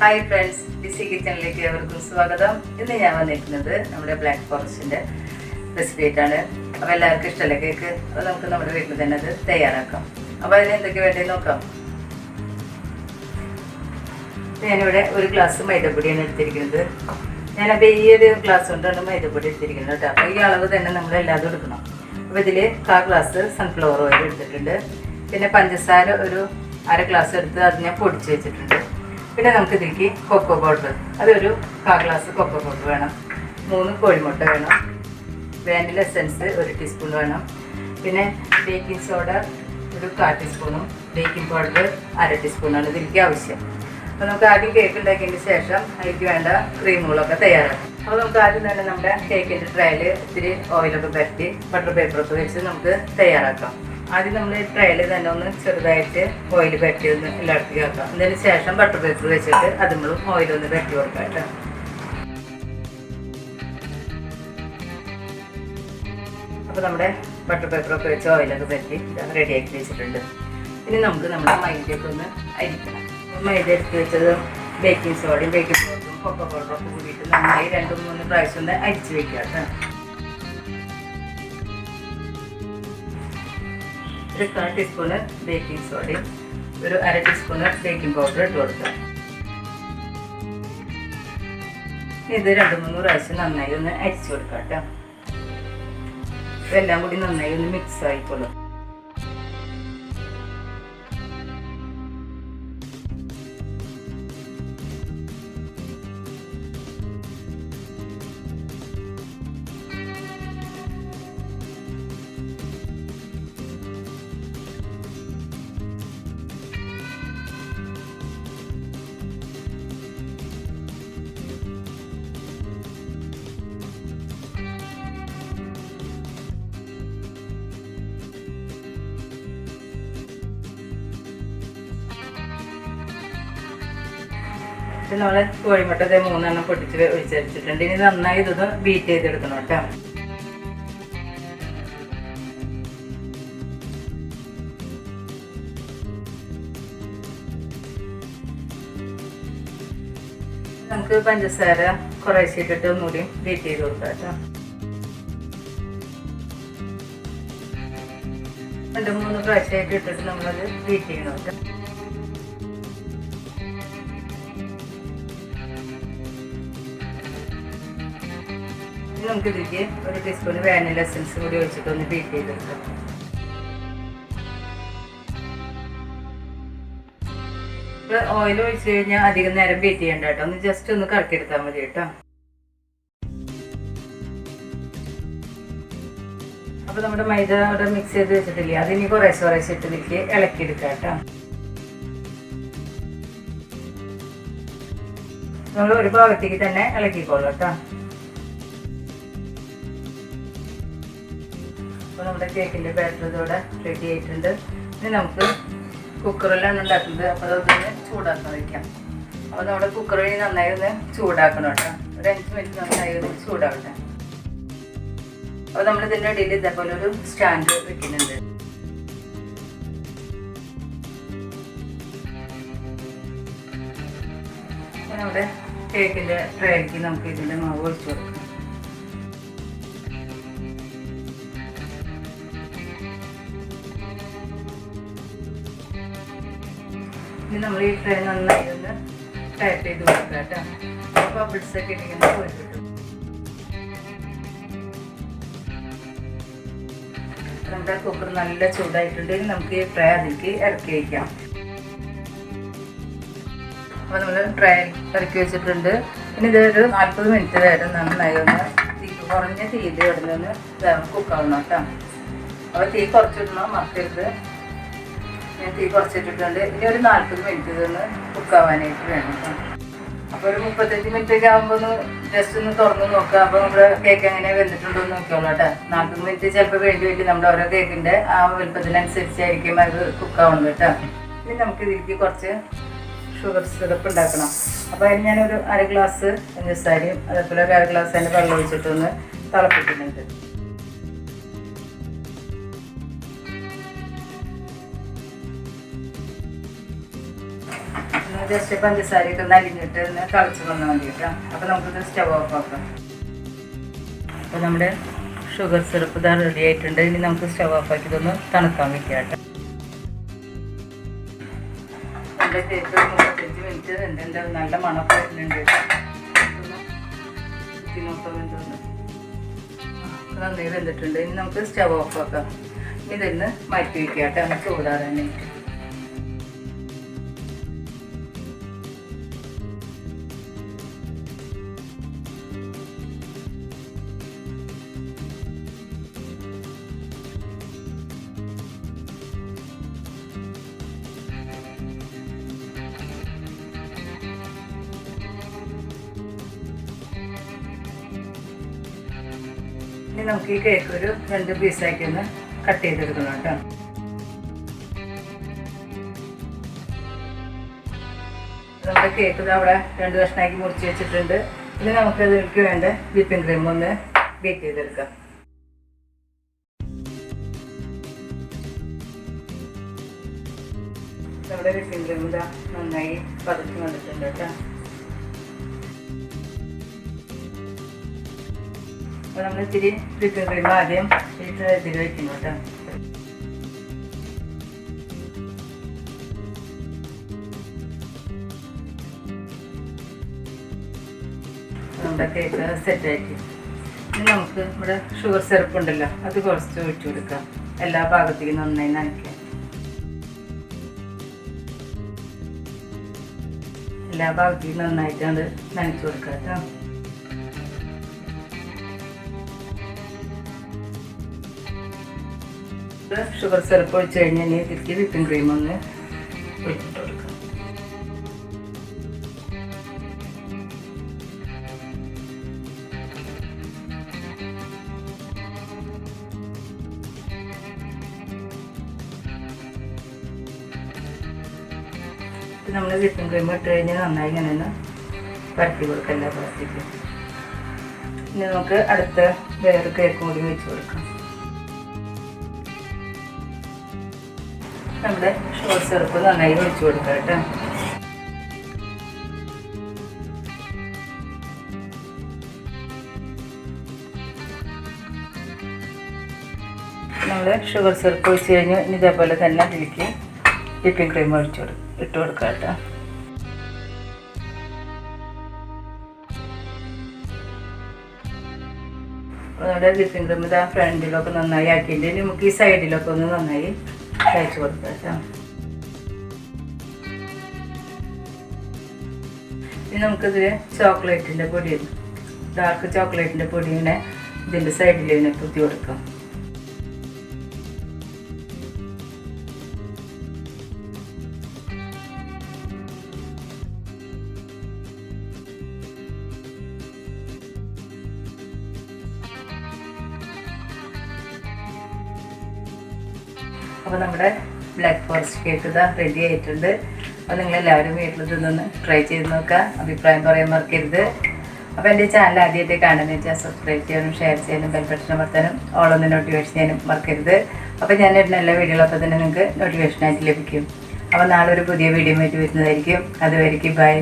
Hi friends BC കിച്ചണിലേക്ക് ഏവർക്കും സ്വാഗതം. ഇന്ന് ഞാൻ വന്നിരിക്കുന്നത് നമ്മുടെ ബ്ലാക്ക് ഫോറസ്റ്റിന്റെ റെസിപ്പി ആയിട്ടാണ്. അപ്പോൾ എല്ലാവർക്കും ഇഷ്ടമല്ലേ കേക്ക് അപ്പോൾ നമുക്ക് നമ്മുടെ വീട്ടിൽ തന്നെ അത് തയ്യാറാക്കാം. അപ്പോൾ അതിന് എന്തൊക്കെ വേണ്ടി നോക്കാം. ഞാനിവിടെ ഒരു ഗ്ലാസ് മൈദപ്പൊടിയാണ് എടുത്തിരിക്കുന്നത്. ഞാനപ്പോൾ ഈ ഒരു ഗ്ലാസ് കൊണ്ടാണ് മൈദപ്പൊടി എടുത്തിരിക്കുന്നത് കേട്ടോ. അപ്പോൾ ഈ അളവ് തന്നെ നമ്മൾ എല്ലാതും എടുക്കണം. അപ്പോൾ ഇതിൽ കാ ഗ്ലാസ് സൺഫ്ലവർ ഓയിൽ എടുത്തിട്ടുണ്ട്. പിന്നെ പഞ്ചസാര ഒരു അര ഗ്ലാസ് എടുത്ത് അത് ഞാൻ പൊടിച്ച് വെച്ചിട്ടുണ്ട്. പിന്നെ നമുക്ക് ഇതിലേക്ക് കൊക്കോ പൗഡർ അതൊരു കാ ഗ്ലാസ് കൊക്കോ പൗഡർ വേണം. മൂന്ന് കോഴിമുട്ട വേണം. വാനില എസൻസ് ഒരു ടീസ്പൂൺ വേണം. പിന്നെ ബേക്കിംഗ് സോഡ ഒരു കാൽ ടീസ്പൂണും ബേക്കിംഗ് പൗഡർ അര ടീസ്പൂണാണ് ഇതിലേക്ക് ആവശ്യം. അപ്പോൾ നമുക്ക് ആദ്യം കേക്ക് ഉണ്ടാക്കിയതിന് ശേഷം അതിലേക്ക് വേണ്ട ക്രീമുകളൊക്കെ തയ്യാറാക്കാം. അപ്പോൾ നമുക്ക് ആദ്യം തന്നെ നമ്മുടെ കേക്കിന്റെ ട്രയൽ ഇത്തിരി ഓയിലൊക്കെ പരത്തി ബട്ടർ പേപ്പറൊക്കെ വെച്ച് നമുക്ക് തയ്യാറാക്കാം. ആദ്യം നമ്മൾ ട്രയൽ തന്നെ ഒന്ന് ചെറുതായിട്ട് ഓയിൽ പറ്റി ഒന്ന് എല്ലായിടത്തേക്ക് ആക്കാം അതിന് ശേഷം ബട്ടർ പേപ്പർ വെച്ചിട്ട് അതുമ്പോഴും ഓയിൽ ഒന്ന് പറ്റി കൊടുക്കാം കേട്ടോ. അപ്പോൾ നമ്മുടെ ബട്ടർ പേപ്പറൊക്കെ വെച്ച് ഓയിലൊക്കെ പറ്റി റെഡിയാക്കി വെച്ചിട്ടുണ്ട്. ഇനി നമുക്ക് നമ്മുടെ മൈദയൊക്കെ ഒന്ന് അരിക്കണം. മൈദ എടുത്ത് വെച്ചത് ബേക്കിംഗ് സോഡയും ബേക്കിംഗ് പൗഡറും കൊക്കോ പൗഡറൊക്കെ കൂടിയിട്ട് നന്നായി രണ്ട് മൂന്ന് പ്രാവശ്യം ഒന്ന് അരിച്ചു വെക്കാം കേട്ടോ. ഒരു കാൽ ടീസ്പൂണ് ബേക്കിംഗ് സോഡയും ഒരു അര ടീസ്പൂണ് ബേക്കിംഗ് പൗഡർ ഇട്ട് കൊടുക്കുക. ഇത് രണ്ട് മൂന്ന് പ്രാവശ്യം നന്നായി ഒന്ന് അരിച്ചു കൊടുക്കാം കേട്ടോ. ഇതെല്ലാം കൂടി നന്നായി ഒന്ന് മിക്സ് ആയിക്കോളും. ഇത് നമ്മൾ കോഴിമുട്ടത്തെ മൂന്നെണ്ണം പൊട്ടിച്ച് ഒഴിച്ചരച്ചിട്ടുണ്ട് ഇനി നന്നായി ഇതൊന്ന് ബീറ്റ് ചെയ്തെടുക്കണം കേട്ടോ. നമുക്ക് പഞ്ചസാര കുറേശ്ശെ ഇട്ടിട്ട് ഒന്നുകൂടി ബീറ്റ് ചെയ്ത് കൊടുക്കാം കേട്ടോ. രണ്ട് മൂന്ന് പ്രാവശ്യമായിട്ട് ഇട്ടിട്ട് നമ്മളത് ബീറ്റ് ചെയ്യണം കേട്ടോ. ഇനി നമുക്ക് ഇതിലേക്ക് ഒരു ടീസ്പൂൺ വാനില എസൻസ് കൂടി ഒഴിച്ചിട്ട് ഒന്ന് ബീറ്റ് ചെയ്തെടുക്കാം. ഓയിൽ ഒഴിച്ച് കഴിഞ്ഞാൽ അധികം നേരം ബീറ്റ് ചെയ്യണ്ട കേട്ടോ. ഒന്ന് ജസ്റ്റ് ഒന്ന് കറക്കിയെടുത്താൽ മതി കേട്ടോ. അപ്പൊ നമ്മുടെ മൈദ അവിടെ മിക്സ് ചെയ്ത് വെച്ചിട്ടില്ലേ? അതിനി കുറേശ്ശെ കുറേശ്ശെ ഇട്ട് ഇതിലേക്ക് ഇളക്കിയെടുക്കാം കേട്ടോ. നമ്മൾ ഒരു ഭാഗത്തേക്ക് തന്നെ ഇളക്കിക്കോളൂ കേട്ടോ. അപ്പോൾ നമ്മുടെ കേക്കിന്റെ ബാറ്റർ ഇതോടെ റെഡി ആയിട്ടുണ്ട്. ഇനി നമുക്ക് കുക്കറിലാണ് ഉണ്ടാക്കുന്നത്. അപ്പോൾ അതൊന്ന് ചൂടാക്കാൻ വയ്ക്കാം അപ്പോൾ നമ്മുടെ കുക്കറിൽ നന്നായി ഒന്ന് ചൂടാക്കണം കേട്ടോ. ഒരു അഞ്ച് മിനിറ്റ് നന്നായി ഒന്ന് ചൂടാവട്ടെ. അപ്പോൾ നമ്മൾ ഇതിന്റെ ഇടയിൽ ഇതേപോലെ ഒരു സ്റ്റാൻഡ് വെക്കുന്നുണ്ട്. നമ്മുടെ കേക്കിന്റെ ട്രേക്ക് നമുക്ക് ഇതിന്റെ മാവ് ഒഴിച്ചു കൊടുക്കാം. ഇനി നമ്മൾ ഈ ട്രേ നന്നായി ഒന്ന് ടാപ്പ് ചെയ്ത് കൊടുക്കുക കേട്ടോ അപ്പോൾ ബബിൾസ് ഒക്കെ ഇങ്ങനെ പോയി കിട്ടും. നമ്മുടെ കുക്കർ നല്ല ചൂടായിട്ടുണ്ട്. ഇനി നമുക്ക് ഈ ട്രേ അതിലേക്ക് ഇറക്കി വയ്ക്കാം അപ്പോൾ നമ്മൾ ട്രേ ഇറക്കി വെച്ചിട്ടുണ്ട്. ഇനി ഇതൊരു നാൽപ്പത് മിനിറ്റ് വരെ നന്നായി ഒന്ന് തീ കുറഞ്ഞ ഇവിടെ നിന്ന് കുക്കാവുന്ന കേട്ടോ. അപ്പോൾ തീ കുറച്ചിടണം മറക്കരുത് ഞാൻ തീ കുറച്ചിട്ടിട്ടുണ്ട്. ഇനി ഒരു നാൽപ്പത് മിനിറ്റ് ഇതൊന്ന് കുക്കാവാനായിട്ട് വേണം. അപ്പൊ അപ്പോൾ ഒരു മുപ്പത്തഞ്ച് മിനിറ്റ് ഒക്കെ ആകുമ്പോൾ ഒന്ന് ജസ്റ്റ് ഒന്ന് തുറന്ന് നോക്കാം. അപ്പോൾ നമ്മുടെ കേക്ക് എങ്ങനെ വെന്തിട്ടുണ്ടോ എന്ന് നോക്കിയോളൂ കേട്ടോ. നാൽപ്പത് മിനിറ്റ് ചിലപ്പോൾ വേണ്ടി വരും. നമ്മുടെ ഓരോ കേക്കിന്റെ ആ വലുപ്പത്തിനനുസരിച്ചായിരിക്കും അത് കുക്കാവുന്നത് കേട്ടോ. ഇനി നമുക്ക് ഇതിലേക്ക് കുറച്ച് ഷുഗർ സിറപ്പ് ഉണ്ടാക്കണം. അപ്പോൾ അതിന് ഞാനൊരു അര ഗ്ലാസ് പഞ്ചസാരയും അതേപോലെ ഒരു അര ഗ്ലാസ് അതിന്റെ വെള്ളം ഒഴിച്ചിട്ടൊന്ന് തിളപ്പിക്കുന്നുണ്ട്. ജസ്റ്റ് പഞ്ചസാരയൊക്കെ ഒന്ന് അലിഞ്ഞിട്ട് ഒന്ന് തിളച്ച് വന്നാൽ മതി കേട്ടോ. അപ്പോൾ നമുക്കിത് സ്റ്റവ് ഓഫ് ആക്കാം. അപ്പോൾ നമ്മുടെ ഷുഗർ സിറപ്പ് ഇതാ റെഡി ആയിട്ടുണ്ട്. ഇനി നമുക്ക് സ്റ്റവ് ഓഫ് ആക്കി ഇതൊന്ന് തണുക്കാൻ വെക്കാം കേട്ടോ. എന്റെ കേക്ക് മുപ്പത്തഞ്ച് മിനിറ്റ് എന്റെ നല്ല മണമൊക്കെ വരുന്നുണ്ട് നന്നായി വെന്തിട്ടുണ്ട്. ഇനി നമുക്ക് സ്റ്റവ് ഓഫ് ആക്കാം. ഇതിന്ന് മാറ്റി വെക്കാം കേട്ടോ. ചൂടാറാനായിട്ട് നമുക്ക് ഈ കേക്ക് ഒരു രണ്ട് പീസാക്കി ഒന്ന് കട്ട് ചെയ്തെടുക്കണം കേട്ടോ. നമ്മുടെ കേക്ക് അവിടെ രണ്ട് കഷ്ണമാക്കി മുറിച്ച് വെച്ചിട്ടുണ്ട്. ഇനി നമുക്ക് ഇതിലേക്ക് വേണ്ട വിപ്പിംഗ് ക്രീം ഒന്ന് ബേക്ക് ചെയ്തെടുക്കാം. നമ്മുടെ വിപ്പിംഗ് ക്രീം ഇതാ നന്നായി പതുക്കി വന്നിട്ടുണ്ട് കേട്ടോ. അപ്പോൾ നമ്മൾ ഇത്തിരി ഫിൽറ്റർ ക്രീം ആദ്യം ഇത് ഇതിൽ വയ്ക്കുന്നു കേട്ടോ. നമ്മുടെ കേക്ക് സെറ്റാക്കി ഇനി നമുക്ക് ഇവിടെ ഷുഗർ സിറപ്പ് ഉണ്ടല്ലോ അത് കുറച്ച് ഒഴിച്ചു കൊടുക്കാം. എല്ലാ ഭാഗത്തേക്കും നന്നായി നനയ്ക്കാം. എല്ലാ ഭാഗത്തേക്കും നന്നായിട്ട് അത് നനച്ചു കൊടുക്കാം കേട്ടോ. ഷുഗർ സിറപ്പ് ഒഴിച്ച് കഴിഞ്ഞാൽ ഇനി തിരിച്ച് വിപ്പിംഗ് ക്രീം ഒന്ന് ഒഴിച്ചിട്ട് കൊടുക്കാം. നമ്മൾ വിപ്പിംഗ് ക്രീം ഇട്ട് കഴിഞ്ഞാൽ നന്നായി ഇങ്ങനെ ഒന്ന് പരത്തി കൊടുക്കാം എല്ലാ പ്ലാസ്റ്റിക്കും ഇനി നമുക്ക് അടുത്ത വേറെ കേക്ക് കൂടി വെച്ച് കൊടുക്കാം. നമ്മുടെ ഷുഗർ സിറപ്പ് നന്നായി ഒഴിച്ചു കൊടുക്കാം കേട്ടോ. നമ്മൾ ഷുഗർ സിറപ്പ് ഒഴിച്ച് കഴിഞ്ഞ് ഇതേപോലെ തന്നെ അതിലേക്ക് വിപ്പിംഗ് ക്രീം ഒഴിച്ചു കൊടുക്കും ഇട്ട് കൊടുക്കാം കേട്ടോ. നമ്മുടെ വിപ്പിംഗ് ക്രീം ഇതാ ഫ്രണ്ടിലൊക്കെ നന്നായി ആക്കിയിട്ട് നമുക്ക് ഈ സൈഡിലൊക്കെ ഒന്ന് നന്നായി തേച്ച് കൊടുക്കാം കേട്ടോ ഇനി നമുക്കിതിൽ ചോക്ലേറ്റിന്റെ പൊടി ഡാർക്ക് ചോക്ലേറ്റിന്റെ പൊടി ഇങ്ങനെ ഇതിന്റെ സൈഡിൽ ഇങ്ങനെ കുത്തി കൊടുക്കാം. അപ്പോൾ നമ്മുടെ ബ്ലാക്ക് ഫോറസ്റ്റ് കേക്ക് ഇതാ റെഡി ആയിട്ടുണ്ട്. അപ്പോൾ നിങ്ങളെല്ലാവരും വീട്ടിൽ ഇതൊന്ന് ട്രൈ ചെയ്ത് നോക്കുക അഭിപ്രായം പറയാൻ മറക്കരുത്. അപ്പോൾ എന്റെ ചാനൽ ആദ്യമായിട്ട് കാണുന്ന വെച്ചാൽ സബ്സ്ക്രൈബ് ചെയ്യാനും ഷെയർ ചെയ്യാനും ബെൽബട്ടൻ അമർത്താനും ഓളൊന്ന് നോട്ടിഫിക്കേഷൻ ചെയ്യാനും മറക്കരുത്. അപ്പോൾ ഞാൻ ഇടുന്ന എല്ലാ വീഡിയോകളൊക്കെ തന്നെ നിങ്ങൾക്ക് നോട്ടിഫിക്കേഷനായിട്ട് ലഭിക്കും. അപ്പോൾ നാളെ ഒരു പുതിയ വീഡിയോ ആയിട്ട് വരുന്നതായിരിക്കും. അതുവരെയ്ക്ക് ബൈ